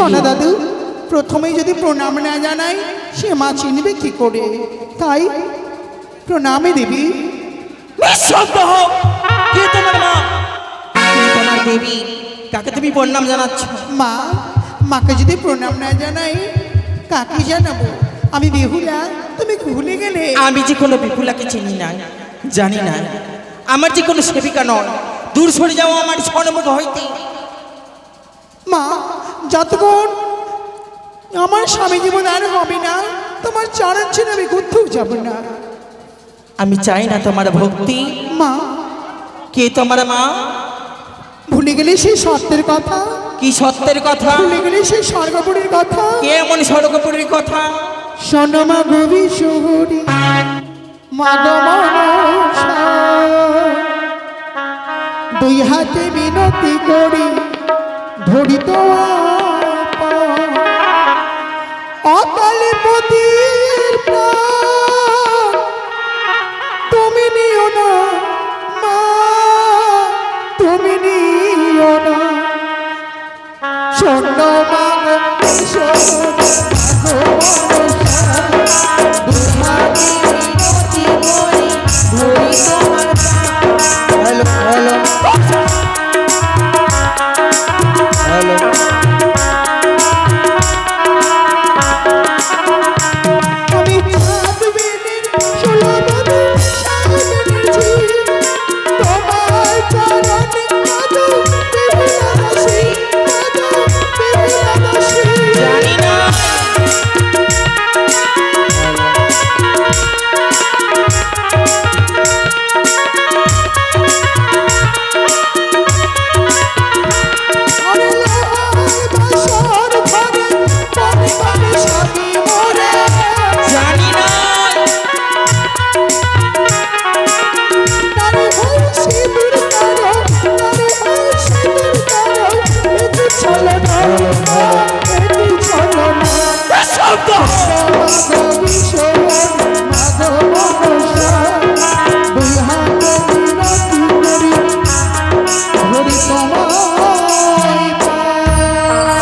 সোনা দাদু প্রথমেই যদি প্রণাম না জানাই সে মা চিনবে কি করে? তাই প্রণামে দেবী। নিঃশব্দ হও কে তোমার মা? কে তোমার দেবী? কাকে তুমি প্রণাম জানাচ্ছ? মা মাকে যদি প্রণাম না জানাই কাকে জানাব? আমি বেহুলা তুমি ভুলে গেলে। আমি যে কোনো বিপুলাকে চিনি না জানি না। আমার যে কোনো সেবিকা নয়। দূর সরে যাও আমার স্বর্ণমুখ হইতে। মা যতক্ষণ আমার স্বামী জীবন আর হবে না। তোমার চরণ ছেড়ে আমি কোথাও যাব না। আমি চাই না তোমার ভক্তি। মা। কে তোমার মা? ভুলে গেলে সেই সত্যের কথা। কি সত্যের কথা? ভুলে গেলে সেই স্বর্গপুরীর কথা। কে এমন স্বর্গপুরীর কথা? সনমা গভীর শহরে দুই হাতে মিনতি করি। ধরি তো অকালে পতির তুমি নিও না মা। তুমি নিও না। স্বর্ণ মাগো হ্যালো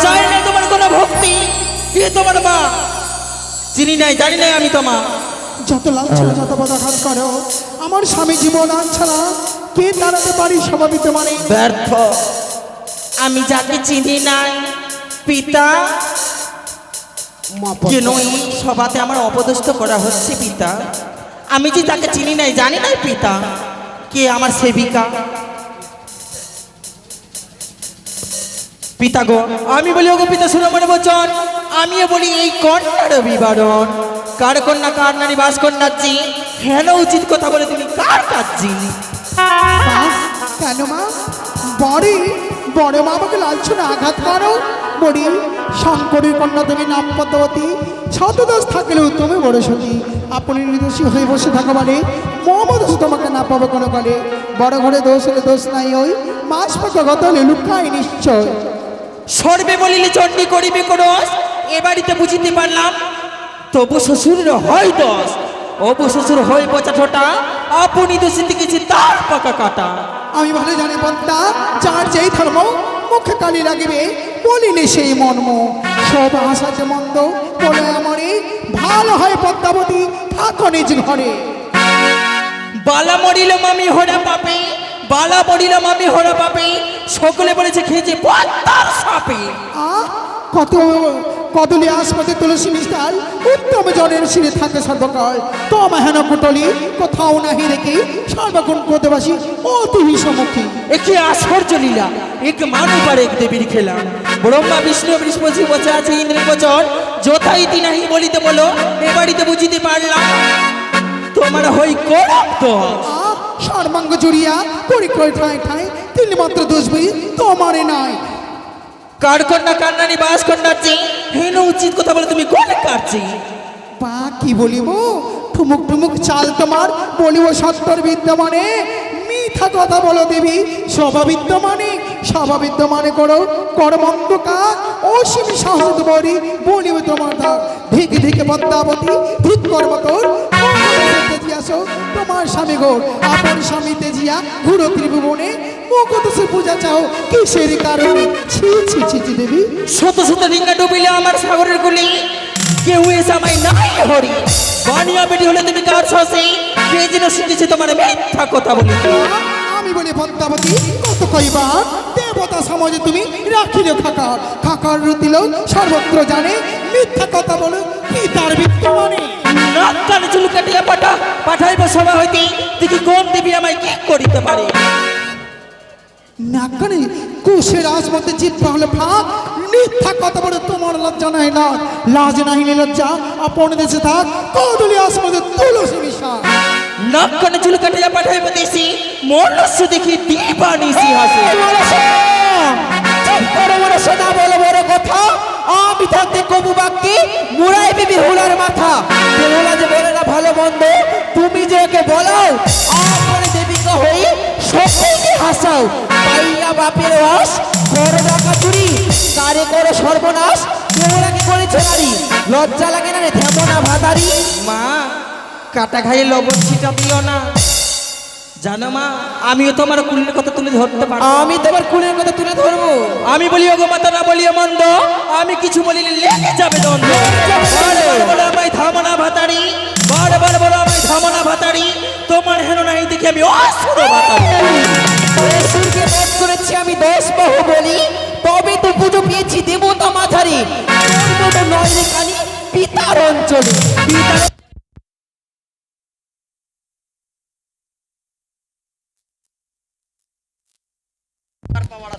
চাই না তোমার কোনো ভক্তি কে তোমার মা? চিনি নাই জানি নাই আমি তোমার যত লাঞ্ছনা যত পদাঘাত করো আমার স্বামী জীবন আর ছাড়া কে দাঁড়াতে পারি স্বভাবিত মানে? ব্যর্থ। আমি যাকে চিনি নাই পিতা। কেন সভাতে আমার অপদস্থ করা হচ্ছে পিতা। আমি যে তাকে চিনি নাই জানি নাই পিতা। কে আমার সেবিকা? পিতা গো আমি বলি ওগো পিতা শুনো মনে বচন আমিও বলি এই কন্যার বিবরণ। কার কন্যা কার নারী বাস কন্যাজি হেন উচিত কথা বলে তুমি কার মা, কেন মা? বড়ি বড় মা আমাকে লাঞ্ছনা আঘাত করো। বড়ি শঙ্করের কন্যা তুমি নাম পদ্মবতী শতদোষ থাকলেও তুমি বড় সতী আপনি নির্দোষী হয়ে বসে থাকো মানে মোহাম্মদ তোমাকে না পাবে কোনো কালে। বড় ঘরে দোষ হলে দোষ নাই ওই। মাস পাকা গত হলে লুকাই নিশ্চয়। সর্বে বলিলে চণ্ডী করিবে করস এ বাড়িতে বুঝিতে পারলাম তবু শ্বশুরের হয় দোষ। অবু শ্বশুর হয় পচা ঠোঁটা আপনি দোষিতে গেছি তার পাকা কাটা। আমি ভালো জানি পদ্মা যার যেই ধর্ম মুখে কালি লাগিবে বলিলে সেই মর্ম। সব আশাতে মন্দ বলে আমারে ভালো হয় পদ্মাবতী থাকো নিজ ঘরে। বালা মরিল আমি হরা পাপে বালা মরিলাম আমি হরা পাপে। সকলে বলেছে খেয়েছে পদ্মার সাপে। কত কদলি আসপতি তুলসী মিষ্টাল উত্তম জনের শিরে থাকে সর্বকাল। তম হেন কুটলি কোথাও নাহি রেখে সর্বগুণ ক্রোধবাসী অতি বিষমুখী একে আশ্চর্য লীলা এক মানুষ আর এক দেবীর খেলা। ব্রহ্মা বিষ্ণু বৃহস্পতি বসে আছে ইন্দ্রের বচন যথাইতি নাহি বলিতে বলো এ বাড়িতে বুঝিতে পারলাম। তোমার হই করব আহ সর্বাঙ্গ জুড়িয়া পরিক্রয় ঠায় ঠায় তিনি মাত্র দোষ বই তোমারে নাই। কার কন্যা কান্নানি বাস কন্যাচ্ছি হেন উচিত কথা বলে তুমি কোন কাটছি পা কি বলিব? ঠুমুক ঠুমুক চাল তোমার বলিব সত্তর বিদ্যমানে। মিথ্যা কথা বলো দেবী স্বভাবিদ্যমানে। স্বভাবিদ্যমানে করো কর্মন্ত কাজ অসীম সাহস বরি বলিব তোমার দা ধিক ধিকে পদ্মাবতী ধিক কর্ম তোর তেজিয়াস তোমার স্বামী গোর আপন স্বামী তেজিয়া ঘুরো ত্রিভুবনে। সে পূজা চাও কিসের কারণ? ছি ছি ছি ছি দেবী। শত শত ডিঙ্গা ডুবিলে আমার সাগরের গুলি। কেউ এসে আমায় নাই হরি। বানিয়া বেটি হলে তুমি কার সসে কে যেন শিখেছে তোমার মিথ্যা কথা বলি। আমি বলি কত কইবার দেবতা সমাজে তুমি রাখিল খাকার খাকার রুতিল সর্বত্র জানে মিথ্যা কথা বলো পিতার মৃত্যু মানে? নাক কানে চুল কাটিয়া পাঠা পাঠাইব সভা হইতে দেখি কোন দেবী আমায় কি করিতে পারে। নাকানে কুশের আসমতে জিব্বা হলে ফাঁক মিথ্যা কথা বলে তোমার লজ্জা নাই না। লাজ নাহিলে লজ্জা আপন দেশে থাক কদলি আসমতে তুলসী মিশা নাক কানে চুল কাটিয়া পাঠাইব দেশি মরলস্য দেখি দিবানিসি হাসে বড় বড় সোনা বড় বড় কথা আমি থাকতে কবু বাক্যে মুড়াই বিবি হুলার মাথা। বেহুলা যে বলে না ভালো মন্দ তুমি যে ওকে বলাও আপনি দেবিকা হই সকলকে হাসাও। পাইয়া বাপের রস করো টাকা চুরি কারে করো সর্বনাশ বেহুলাকে করেছে নারী। লজ্জা লাগে না রে থেমনা ভাতারি। মা কাটা খাইয়ে লবণ ছিটা দিও না। জানো মা আমিও তোমার কুলের কথা তুলে ধরতে পারব। আমি তোমার কুলের কথা তুলে ধরবো। আমি বলি ওগো মাতা না বলিও মন্দ আমি কিছু বলিলে লেগে যাবে দ্বন্দ্ব। বারবার বলো আমায় থামনা ভাতারি। বারবার বলো সমনা ভাতারি তোমার হেন নাই দেখে আমি অসুর ভাতারি। সুরকে বধ করেছি আমি দশ বহু বলি তবে তো পুজো পেয়েছি দেবতা মাথারি। নয় রে পিতার অঞ্চল। পিতার পাওয়ার